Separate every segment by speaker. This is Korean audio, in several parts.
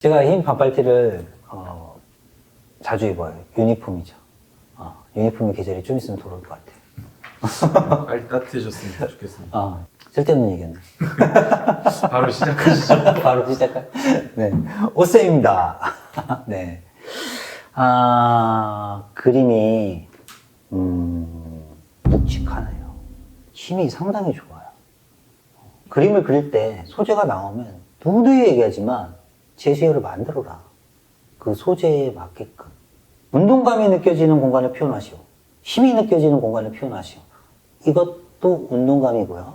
Speaker 1: 제가 흰 반팔티를 어, 자주 입어요. 유니폼이죠. 어, 유니폼의 계절이 좀 있으면 돌아올 것 같아요.
Speaker 2: 빨리 따뜻해졌으면 좋겠습니다.
Speaker 1: 아, 쓸데없는 얘기였네.
Speaker 2: 바로 시작하시죠.
Speaker 1: 바로 시작할. 네. 오쌤입니다. 네. 아, 그림이, 음, 묵직하네요. 힘이 상당히 좋아요. 그림을 그릴 때 소재가 나오면 누구도 얘기하지만 제시어를 만들어라. 그 소재에 맞게끔. 운동감이 느껴지는 공간을 표현하시오. 힘이 느껴지는 공간을 표현하시오. 이것도 운동감이고요.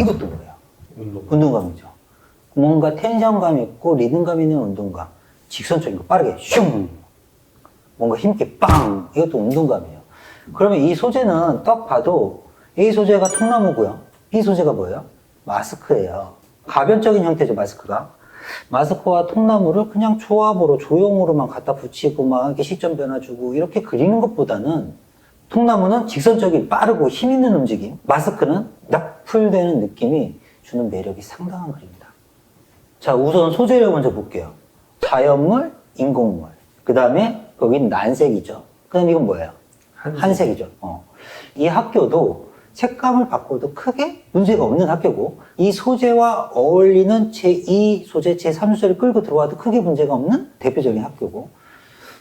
Speaker 1: 이것도 뭐예요?
Speaker 2: 운동.
Speaker 1: 운동감이죠. 뭔가 텐션감 있고 리듬감 있는 운동감. 직선적인 거 빠르게 슝! 뭔가 힘있게 빵! 이것도 운동감이에요. 그러면 이 소재는 딱 봐도 A 소재가 통나무고요. B 소재가 뭐예요? 마스크예요. 가변적인 형태죠, 마스크가. 마스크와 통나무를 그냥 조합으로 조형으로만 갖다 붙이고 막 이렇게 시점 변화 주고 이렇게 그리는 것보다는 통나무는 직선적인 빠르고 힘 있는 움직임, 마스크는 납풀되는 느낌이 주는 매력이 상당한 그림이다. 자, 우선 소재를 먼저 볼게요. 자연물, 인공물. 그 다음에 여긴 난색이죠. 그 다음에 이건 뭐예요?
Speaker 2: 한색.
Speaker 1: 한색 이죠. 어. 이 학교도 색감을 바꿔도 크게 문제가 없는 학교고 이 소재와 어울리는 제2 소재, 제3 소재를 끌고 들어와도 크게 문제가 없는 대표적인 학교고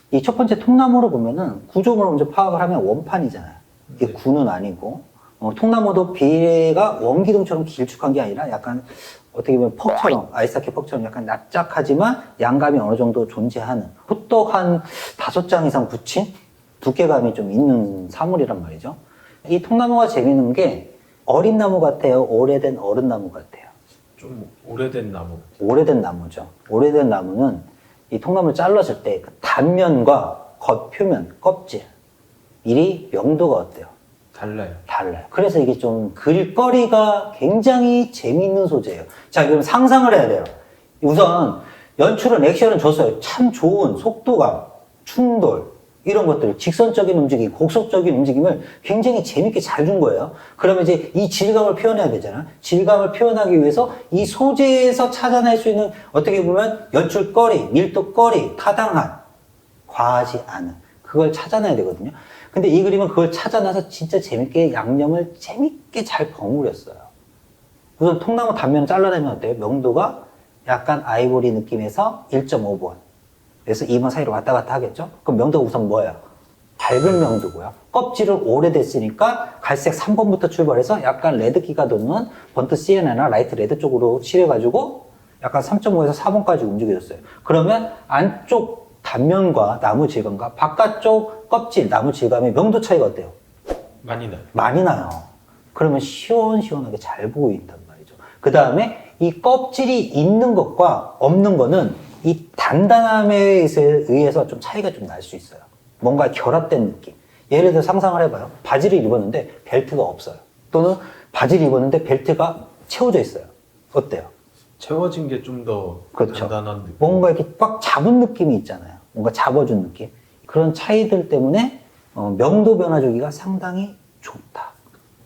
Speaker 1: 이 첫 번째 통나무로 보면은 구조물을 먼저 파악을 하면 원판이잖아요. 이게
Speaker 2: 네.
Speaker 1: 구는 아니고 어, 통나무도 비례가 원기둥처럼 길쭉한 게 아니라 약간 어떻게 보면 퍽처럼 아이스하키 퍽처럼 약간 납작하지만 양감이 어느 정도 존재하는 호떡 한 다섯 장 이상 붙인 두께감이 좀 있는 사물이란 말이죠. 이 통나무가 재밌는 게 어린 나무 같아요. 오래된 어른 나무 같아요.
Speaker 2: 좀 오래된 나무.
Speaker 1: 오래된 나무죠. 오래된 나무는 이 통나무를 잘랐을 때 그 단면과 겉표면, 껍질, 이 명도가 어때요?
Speaker 2: 달라요.
Speaker 1: 달라요. 그래서 이게 좀 그릴거리가 굉장히 재미있는 소재예요. 자, 그럼 상상을 해야 돼요. 우선 연출은 액션은 줬어요. 참 좋은 속도감, 충돌 이런 것들, 직선적인 움직임, 곡속적인 움직임을 굉장히 재밌게 잘 준 거예요. 그러면 이제 이 질감을 표현해야 되잖아. 질감을 표현하기 위해서 이 소재에서 찾아낼 수 있는 어떻게 보면 연출거리, 밀도거리, 타당한, 과하지 않은 그걸 찾아내야 되거든요. 근데 이 그림은 그걸 찾아내서 진짜 재밌게 양념을 재밌게 잘 버무렸어요. 우선 통나무 단면을 잘라내면 어때요? 명도가 약간 아이보리 느낌에서 1.5번. 그래서 2번 사이로 왔다 갔다 하겠죠? 그럼 명도가 우선 뭐예요? 밝은 명도고요. 껍질은 오래됐으니까 갈색 3번부터 출발해서 약간 레드기가 도는 번트 시에나나 라이트 레드 쪽으로 칠해가지고 약간 3.5에서 4번까지 움직여졌어요. 그러면 안쪽 단면과 나무 질감과 바깥쪽 껍질, 나무 질감의 명도 차이가 어때요?
Speaker 2: 많이 나요.
Speaker 1: 많이 나요. 그러면 시원시원하게 잘 보인단 말이죠. 그 다음에 이 껍질이 있는 것과 없는 거는 이 단단함에 의해서 좀 차이가 좀 날 수 있어요. 뭔가 결합된 느낌. 예를 들어 상상을 해봐요. 바지를 입었는데 벨트가 없어요. 또는 바지를 입었는데 벨트가 채워져 있어요. 어때요?
Speaker 2: 채워진 게 좀더
Speaker 1: 그렇죠.
Speaker 2: 단단한 느낌.
Speaker 1: 뭔가 이렇게 꽉 잡은 느낌이 있잖아요. 뭔가 잡아준 느낌. 그런 차이들 때문에 어, 명도 변화 주기가 상당히 좋다.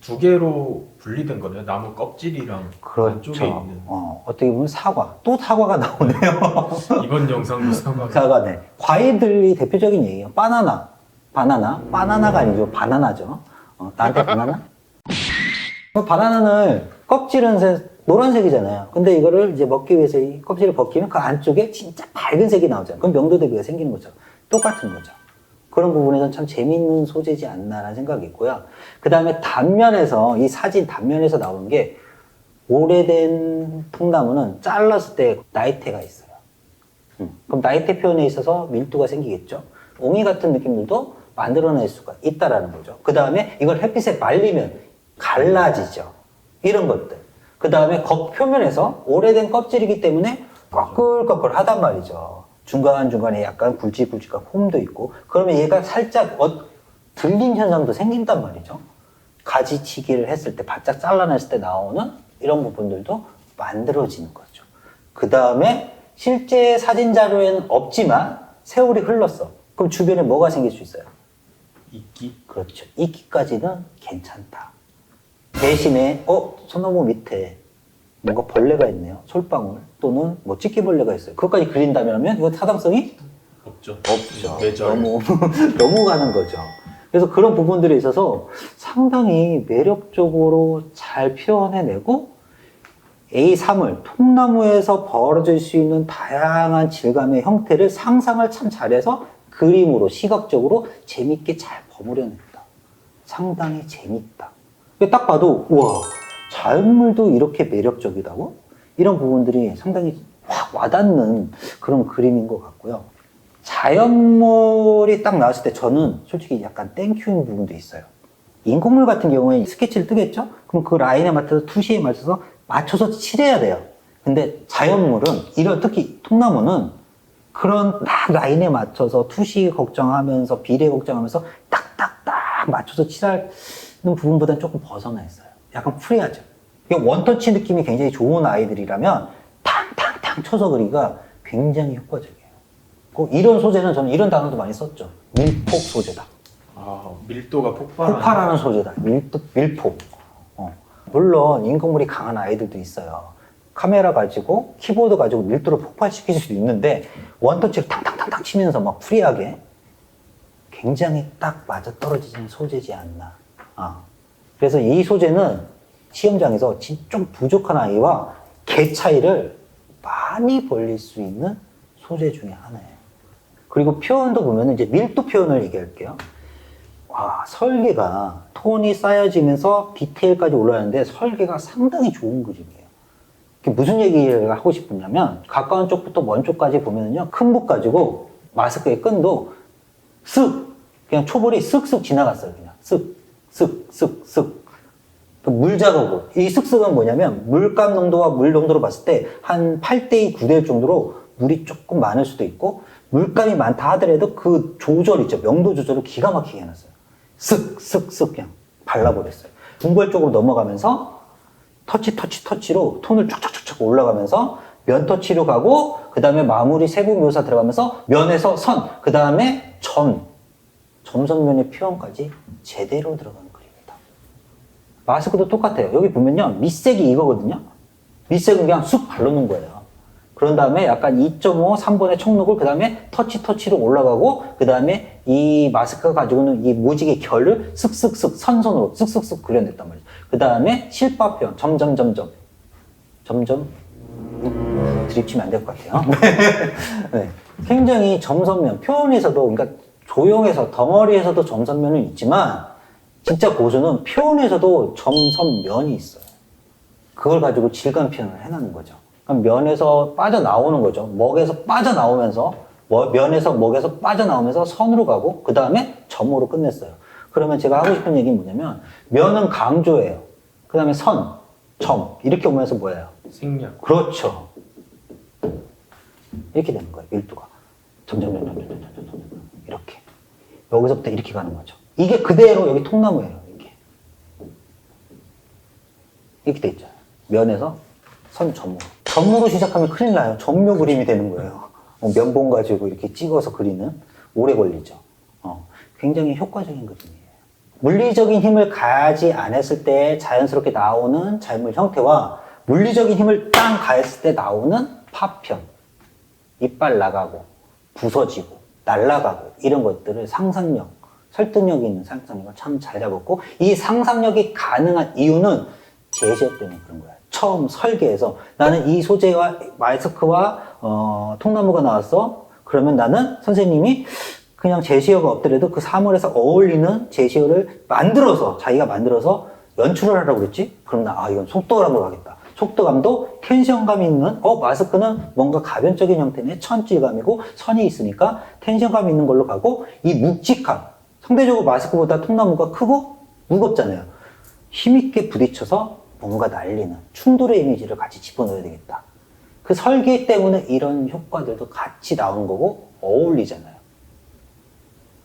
Speaker 2: 두 개로 분리된 거네요. 나무 껍질이랑
Speaker 1: 그렇죠.
Speaker 2: 안쪽에 있는.
Speaker 1: 어, 어떻게 보면 사과. 또 사과가 나오네요.
Speaker 2: 이번 영상도 사과.
Speaker 1: 사과네. 과일들이 대표적인 얘기예요. 바나나. 바나나. 바나나가 아니죠. 바나나죠. 어, 나한테 바나나? 그 바나나는 껍질은 새- 노란색이잖아요. 근데 이거를 이제 먹기 위해서 이 껍질을 벗기면 그 안쪽에 진짜 밝은 색이 나오잖아요. 그럼 명도 대비가 생기는 거죠. 똑같은 거죠. 그런 부분에서는 참 재미있는 소재지 않나라는 생각이 있고요. 그 다음에 단면에서, 이 사진 단면에서 나오는 게 오래된 통나무는 잘랐을 때 나이테가 있어요. 음, 그럼 나이테 표현에 있어서 밀도가 생기겠죠. 옹이 같은 느낌들도 만들어낼 수가 있다라는 거죠. 그 다음에 이걸 햇빛에 말리면 갈라지죠. 이런 것들. 그 다음에 겉 표면에서 오래된 껍질이기 때문에 꺼끌꺼끌 하단 말이죠. 중간중간에 약간 굵직굵직한 홈도 있고, 그러면 얘가 살짝 어, 들림 현상도 생긴단 말이죠. 가지치기를 했을 때, 바짝 잘라냈을 때 나오는 이런 부분들도 만들어지는 거죠. 그 다음에 실제 사진 자료에는 없지만 세월이 흘렀어. 그럼 주변에 뭐가 생길 수 있어요?
Speaker 2: 이끼.
Speaker 1: 그렇죠. 이끼까지는 괜찮다. 대신에 어 소나무 밑에 뭔가 벌레가 있네요. 솔방울 또는 뭐 찌개벌레가 있어요. 그것까지 그린다면 이건 타당성이
Speaker 2: 없죠.
Speaker 1: 없죠.
Speaker 2: 매절.
Speaker 1: 너무 너무 가는 거죠. 그래서 그런 부분들에 있어서 상당히 매력적으로 잘 표현해내고 A3을 통나무에서 벌어질 수 있는 다양한 질감의 형태를 상상을 참 잘해서 그림으로 시각적으로 재밌게 잘 버무려냈다. 상당히 재밌다. 딱 봐도 우와 자연물도 이렇게 매력적이다고? 이런 부분들이 상당히 확 와닿는 그런 그림인 것 같고요. 자연물이 딱 나왔을 때 저는 솔직히 약간 땡큐인 부분도 있어요. 인공물 같은 경우에 스케치를 뜨겠죠? 그럼 그 라인에 맞춰서 투시에 맞춰서 맞춰서 칠해야 돼요. 근데 자연물은 이런 특히 통나무는 그런 딱 라인에 맞춰서 투시 걱정하면서 비례 걱정하면서 딱딱딱 맞춰서 칠하는 부분보다는 조금 벗어나 있어요. 약간 프리하죠. 이게 원터치 느낌이 굉장히 좋은 아이들이라면 탕탕탕 쳐서 그리기가 굉장히 효과적이에요. 그 이런 소재는 저는 이런 단어도 많이 썼죠. 밀폭 소재다.
Speaker 2: 아 밀도가 폭발하는.
Speaker 1: 폭발하는 소재다. 밀도, 밀폭. 어. 물론 인공물이 강한 아이들도 있어요. 카메라 가지고 키보드 가지고 밀도를 폭발시킬 수도 있는데 원터치를 탕탕탕탕 치면서 막 프리하게 굉장히 딱 맞아 떨어지는 소재지 않나. 아. 그래서 이 소재는 시험장에서 진- 좀 부족한 아이와 개 차이를 많이 벌릴 수 있는 소재 중에 하나예요. 그리고 표현도 보면 이제 밀도 표현을 얘기할게요. 와, 설계가 톤이 쌓여지면서 디테일까지 올라가는데 설계가 상당히 좋은 그림이에요. 무슨 얘기를 하고 싶으냐면 가까운 쪽부터 먼 쪽까지 보면은요 큰 붓 가지고 마스크의 끈도 쓱 그냥 초벌이 쓱쓱 지나갔어요 그냥 쓱 쓱 쓱쓱 그물 작업으로 이 쓱쓱은 뭐냐면 물감 농도와 물 농도로 봤을 때 한 8대2 9대1 정도로 물이 조금 많을 수도 있고 물감이 많다 하더라도 그 조절 있죠. 명도 조절을 기가 막히게 해놨어요. 쓱 쓱 쓱 그냥 발라버렸어요. 중벌 쪽으로 넘어가면서 터치 터치 터치로 톤을 쫙쫙쫙쫙 올라가면서 면 터치로 가고 그 다음에 마무리 세부 묘사 들어가면서 면에서 선, 그 다음에 점, 점선면의 표현까지 제대로 들어가는 그림이다. 마스크도 똑같아요. 여기 보면요 밑색이 이거거든요. 밑색은 그냥 쑥 바르는 거예요. 그런 다음에 약간 2.5, 3번의 청록을 그 다음에 터치 터치로 올라가고 그 다음에 이 마스크가 가지고 있는 이 모직의 결을 쓱쓱쓱 선선으로 쓱쓱쓱 그려냈단 말이죠. 그 다음에 실밥 표현 점점 점점 점점 음, 드립치면 안 될 것 같아요. 네. 굉장히 점선면 표현에서도 그러니까 조형에서 덩어리에서도 점선면은 있지만 진짜 고수는 표현에서도 점선면이 있어요. 그걸 가지고 질감 표현을 해놓는 거죠. 그럼 면에서 빠져나오는 거죠. 먹에서 빠져나오면서, 뭐- 면에서 먹에서 빠져나오면서 선으로 가고, 그 다음에 점으로 끝냈어요. 그러면 제가 하고 싶은 얘기는 뭐냐면, 면은 강조예요. 그 다음에 선, 점, 이렇게 오면서 뭐예요?
Speaker 2: 생략.
Speaker 1: 그렇죠. 이렇게 되는 거예요, 밀도가. 점점, 점점, 점점, 점점, 점점. 이렇게. 여기서부터 이렇게 가는 거죠. 이게 그대로 여기 통나무예요, 이게. 이렇게 돼 있잖아요. 면에서 선 점으로. 점으로 시작하면 큰일 나요. 점묘 그림이 되는 거예요. 어, 면봉 가지고 이렇게 찍어서 그리는 오래 걸리죠. 어, 굉장히 효과적인 그림이에요. 물리적인 힘을 가하지 않았을 때 자연스럽게 나오는 잘물 형태와 물리적인 힘을 땅 가했을 때 나오는 파편, 이빨 나가고 부서지고 날아가고 이런 것들을 상상력, 설득력 있는 상상력을 참 잘 잡았고 이 상상력이 가능한 이유는 제시어 때문에 그런 거야. 처음 설계에서 나는 이 소재와 마스크와 어, 통나무가 나왔어. 그러면 나는 선생님이 그냥 제시어가 없더라도 그 사물에서 어울리는 제시어를 만들어서 자기가 만들어서 연출을 하라고 그랬지? 그럼 나 아 이건 속도감으로 하겠다. 속도감도 텐션감 있는 어 마스크는 뭔가 가변적인 형태의 천질감이고 선이 있으니까 텐션감 있는 걸로 가고 이 묵직함 상대적으로 마스크보다 통나무가 크고 무겁잖아요. 힘있게 부딪혀서 뭔가 날리는 충돌의 이미지를 같이 집어넣어야 되겠다. 그 설계 때문에 이런 효과들도 같이 나오는 거고 어울리잖아요.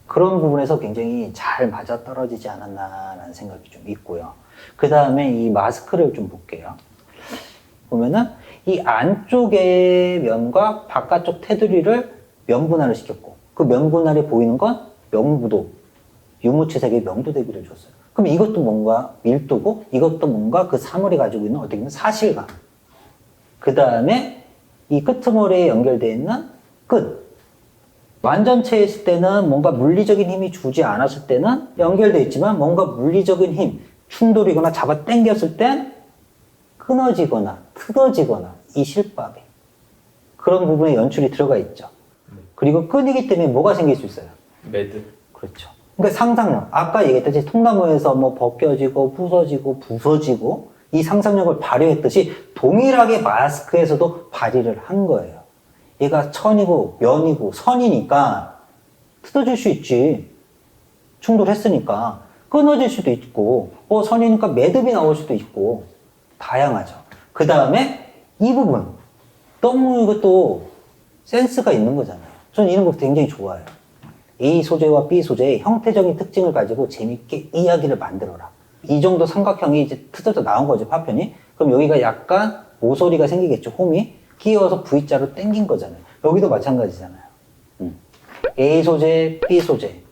Speaker 1: 그런 부분에서 굉장히 잘 맞아 떨어지지 않았나라는 생각이 좀 있고요. 그 다음에 이 마스크를 좀 볼게요. 보면은 이 안쪽의 면과 바깥쪽 테두리를 면분할을 시켰고 그 면분할이 보이는 건 명부도 유무치색의 명도 대비를 줬어요. 그럼 이것도 뭔가 밀도고 이것도 뭔가 그 사물이 가지고 있는 어떻게 보면 사실감 그 다음에 이 끄트머리에 연결되어 있는 끝. 완전체에 있을 때는 뭔가 물리적인 힘이 주지 않았을 때는 연결되어 있지만 뭔가 물리적인 힘, 충돌이거나 잡아 당겼을 땐 끊어지거나 틀어지거나 이 실밥에 그런 부분에 연출이 들어가 있죠. 그리고 끈이기 때문에 뭐가 생길 수 있어요?
Speaker 2: 매드.
Speaker 1: 그렇죠. 그러니까 상상력. 아까 얘기했듯이 통나무에서 뭐 벗겨지고 부서지고 부서지고 이 상상력을 발휘했듯이 동일하게 마스크에서도 발휘를 한 거예요. 얘가 천이고 면이고 선이니까 뜯어질 수 있지. 충돌했으니까 끊어질 수도 있고 어 선이니까 매듭이 나올 수도 있고 다양하죠. 그 다음에 이 부분 너무 이것도 센스가 있는 거잖아요. 저는 이런 거 굉장히 좋아해요. A 소재와 B 소재의 형태적인 특징을 가지고 재밌게 이야기를 만들어라. 이 정도 삼각형이 이제 뜯어져 나온 거죠, 파편이. 그럼 여기가 약간 모서리가 생기겠죠, 홈이. 끼워서 V자로 당긴 거잖아요. 여기도 마찬가지잖아요. 음. A 소재, B 소재.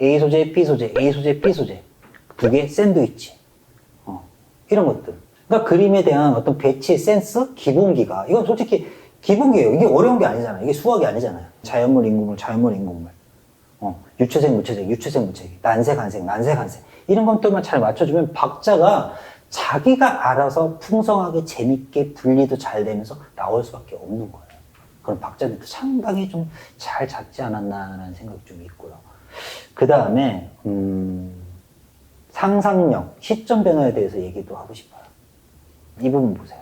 Speaker 1: A 소재, B 소재, A 소재, B 소재. 두 개 샌드위치. 어, 이런 것들. 그러니까 그림에 대한 어떤 배치의 센스, 기본기가. 이건 솔직히 기본기예요. 이게 어려운 게 아니잖아요. 이게 수학이 아니잖아요. 자연물, 인공물, 자연물, 인공물. 어, 유채색, 무채색, 유채색, 무채색, 난색, 한색, 난색, 한색. 이런 것들만 잘 맞춰주면 박자가 자기가 알아서 풍성하게 재밌게 분리도 잘 되면서 나올 수밖에 없는 거예요. 그런 박자들도 상당히 좀 잘 잡지 않았나라는 생각이 좀 있고요. 그 다음에, 음, 상상력, 시점 변화에 대해서 얘기도 하고 싶어요. 이 부분 보세요.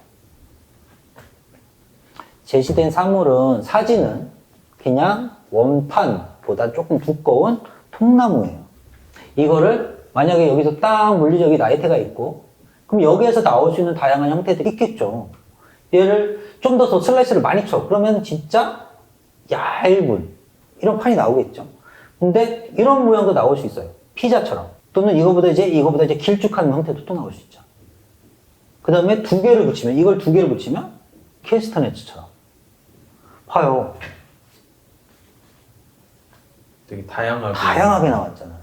Speaker 1: 제시된 사물은 사진은 그냥 원판보다 조금 두꺼운 통나무예요. 이거를 만약에 여기서 딱 물리적인 라이트가 있고 그럼 여기에서 나올 수 있는 다양한 형태들이 있겠죠. 얘를 좀 더 더 슬라이스를 많이 쳐. 그러면 진짜 얇은 이런 판이 나오겠죠. 근데 이런 모양도 나올 수 있어요. 피자처럼. 또는 이거보다 이제 이거보다 이제 길쭉한 형태도 또 나올 수 있죠. 그 다음에 두 개를 붙이면 이걸 두 개를 붙이면 캐스터네츠처럼. 봐요.
Speaker 2: 되게 다양하게.
Speaker 1: 다양하게 나왔잖아요.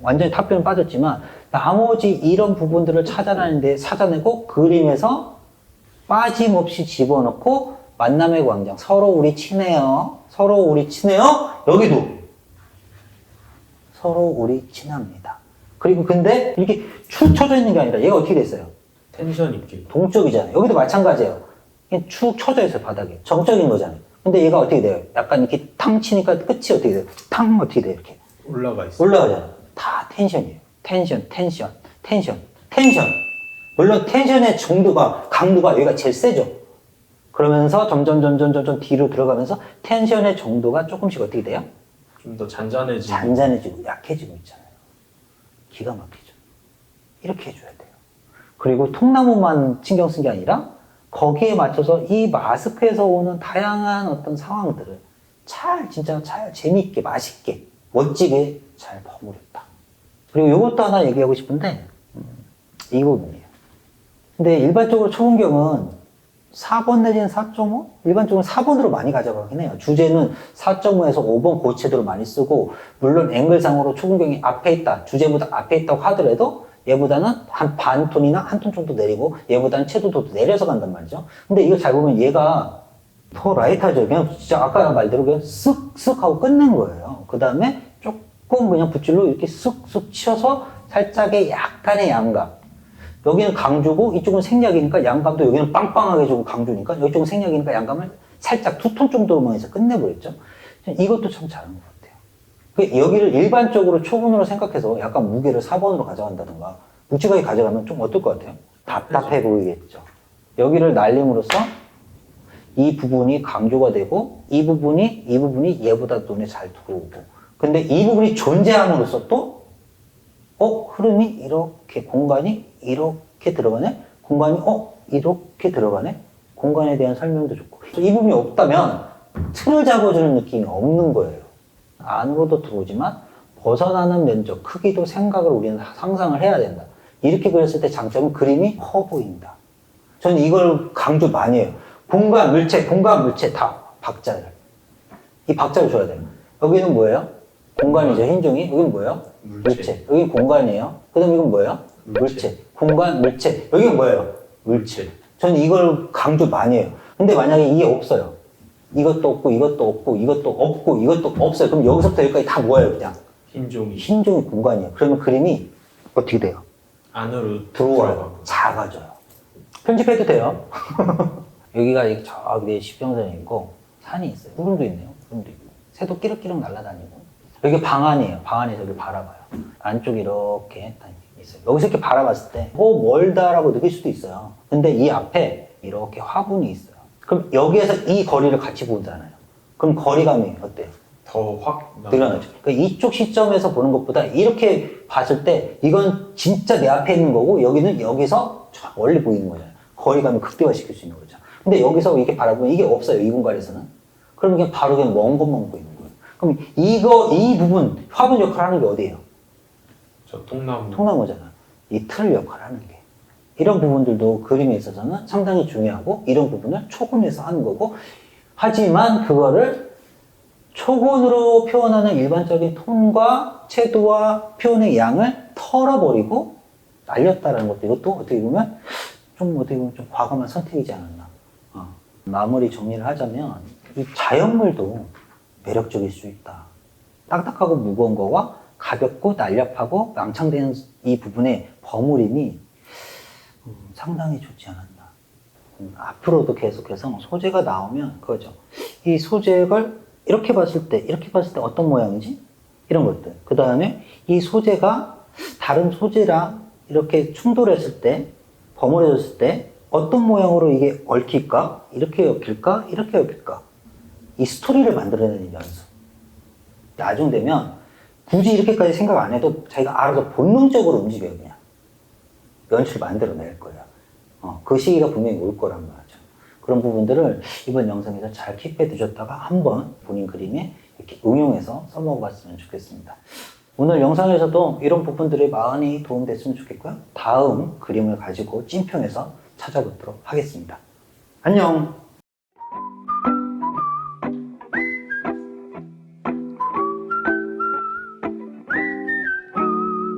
Speaker 1: 완전히 탑변은 빠졌지만 나머지 이런 부분들을 찾아내는데 찾아내고 그림에서 빠짐없이 집어넣고 만남의 광장 서로 우리 친해요. 서로 우리 친해요. 여기도 서로 우리 친합니다. 그리고 근데 이렇게 축 쳐져 있는 게 아니라 얘가 어떻게 됐어요?
Speaker 2: 텐션 있게.
Speaker 1: 동적이잖아요. 여기도 마찬가지예요. 그냥 축 쳐져 있어요, 바닥에. 정적인 거잖아요. 근데 얘가 어떻게 돼요? 약간 이렇게 탕 치니까 끝이 어떻게 돼요? 탕 어떻게 돼요? 이렇게.
Speaker 2: 올라가 있어.
Speaker 1: 올라가잖아요. 다 텐션이에요. 텐션, 텐션, 텐션, 텐션. 물론 텐션의 정도가, 강도가 여기가 제일 세죠. 그러면서 점점, 점점, 점점 뒤로 들어가면서 텐션의 정도가 조금씩 어떻게 돼요?
Speaker 2: 좀 더 잔잔해지고.
Speaker 1: 잔잔해지고 약해지고 있잖아요. 기가 막히죠. 이렇게 해줘야 돼요. 그리고 통나무만 신경 쓴 게 아니라 거기에 맞춰서 이 마스크에서 오는 다양한 어떤 상황들을 잘, 진짜 잘 재미있게, 맛있게, 멋지게 잘 버무렸다. 그리고 이것도 하나 얘기하고 싶은데, 음, 이 부분이에요. 근데 일반적으로 초분경은 4번 내지는 4.5? 일반적으로 4번으로 많이 가져가긴 해요. 주제는 4.5에서 5번 고체도로 많이 쓰고, 물론 앵글상으로 초분경이 앞에 있다, 주제보다 앞에 있다고 하더라도, 얘보다는 한 반 톤이나 한 톤 정도 내리고, 얘보다는 채도도 내려서 간단 말이죠. 근데 이거 잘 보면 얘가 더 라이트하죠. 그냥 진짜 아까 말대로 그냥 쓱쓱 하고 끝낸 거예요. 그 다음에 조금 그냥 붓질로 이렇게 쓱쓱 치어서 살짝의 약간의 양감. 여기는 강주고 이쪽은 생략이니까 양감도 여기는 빵빵하게 주고 강주니까 이쪽은 생략이니까 양감을 살짝 두 톤 정도로만 해서 끝내버렸죠. 이것도 참 잘한 것 같아요. 그 여기를 일반적으로 초분으로 생각해서 약간 무게를 4번으로 가져간다든가 묵직하게 가져가면 좀 어떨 것 같아요? 답답해 보이겠죠. 여기를 날림으로써 이 부분이 강조가 되고 이 부분이 이 부분이 얘보다 눈에 잘 들어오고 근데 이 부분이 존재함으로써 또 어? 흐름이 이렇게 공간이 이렇게 들어가네 공간이 어? 이렇게 들어가네 공간에 대한 설명도 좋고 이 부분이 없다면 틀을 잡아주는 느낌이 없는 거예요 안으로도 들어오지만 벗어나는 면적 크기도 생각을 우리는 상상을 해야 된다 이렇게 그렸을 때 장점은 그림이 커 보인다 저는 이걸 강조 많이 해요. 공간, 물체, 공간, 물체 다 박자를. 이 박자를 줘야 돼요. 여기는 뭐예요? 공간이죠, 흰 종이. 여기는 뭐예요?
Speaker 2: 물체.
Speaker 1: 여기 공간이에요. 그 다음 이건 뭐예요?
Speaker 2: 물체.
Speaker 1: 물체. 공간, 물체. 여기는 뭐예요? 물체. 저는 이걸 강조 많이 해요. 근데 만약에 이게 없어요. 이것도 없고, 이것도 없고, 이것도 없고, 이것도 없어요. 그럼 여기서부터 여기까지 다 모여요, 그냥.
Speaker 2: 흰 종이
Speaker 1: 흰 종이 공간이에요. 그러면 그림이 어떻게 돼요?
Speaker 2: 안으로
Speaker 1: 들어와요.
Speaker 2: 들어가고.
Speaker 1: 작아져요. 편집해도 돼요. 여기가 저기 시평선이 있고 산이 있어요. 구름도 있네요. 구름도 있고 새도 끼룩끼룩 날아다니고 여기 방안이에요. 방안에서 여기 바라봐요. 안쪽이 이렇게 딱 있어요. 여기서 이렇게 바라봤을 때, 어, 멀다라고 느낄 수도 있어요. 근데 이 앞에 이렇게 화분이 있어요. 그럼 여기에서 이 거리를 같이 보잖아요. 그럼 거리감이 어때요?
Speaker 2: 더확
Speaker 1: 늘어나죠. 그러니까 이쪽 시점에서 보는 것보다 이렇게 봤을 때 이건 진짜 내 앞에 있는 거고 여기는 여기서 저 멀리 보이는 거잖아요. 거리감을 극대화시킬 수 있는 거죠. 근데 여기서 이렇게 바라보면 이게 없어요. 이 공간에서는. 그럼 그냥 바로 그냥 먼 것만 보이는 거예요. 그럼 이거 이 부분 화분 역할을 하는 게 어디예요?
Speaker 2: 저 통나무
Speaker 1: 통나무잖아. 이 틀 역할을 하는 게. 이런 부분들도 그림에 있어서는 상당히 중요하고 이런 부분을 초근에서 하는 거고 하지만 그거를 초곤으로 표현하는 일반적인 톤과 채도와 표현의 양을 털어버리고 날렸다라는 것도 이것도 어떻게 보면 좀 어떻게 보면 좀 과감한 선택이지 않았나. 어. 마무리 정리를 하자면 이 자연물도 매력적일 수 있다. 딱딱하고 무거운 거와 가볍고 날렵하고 낭창되는 이 부분의 버무림이 음, 상당히 좋지 않았나. 음, 앞으로도 계속해서 소재가 나오면 그거죠. 이 소재를 이렇게 봤을 때, 이렇게 봤을 때 어떤 모양이지? 이런 것들. 그 다음에 이 소재가 다른 소재랑 이렇게 충돌했을 때, 버무려졌을 때 어떤 모양으로 이게 얽힐까? 이렇게 엮일까? 이렇게 엮일까? 이 스토리를 만들어내는 연습. 나중 되면 굳이 이렇게까지 생각 안 해도 자기가 알아서 본능적으로 움직여요, 그냥. 연출 만들어낼 거예요. 어, 그 시기가 분명히 올 거란 말이죠. 그런 부분들을 이번 영상에서 잘 킵해 두셨다가 한번 본인 그림에 이렇게 응용해서 써먹어 봤으면 좋겠습니다. 오늘 영상에서도 이런 부분들이 많이 도움됐으면 좋겠고요. 다음 그림을 가지고 찐평에서 찾아뵙도록 하겠습니다. 안녕!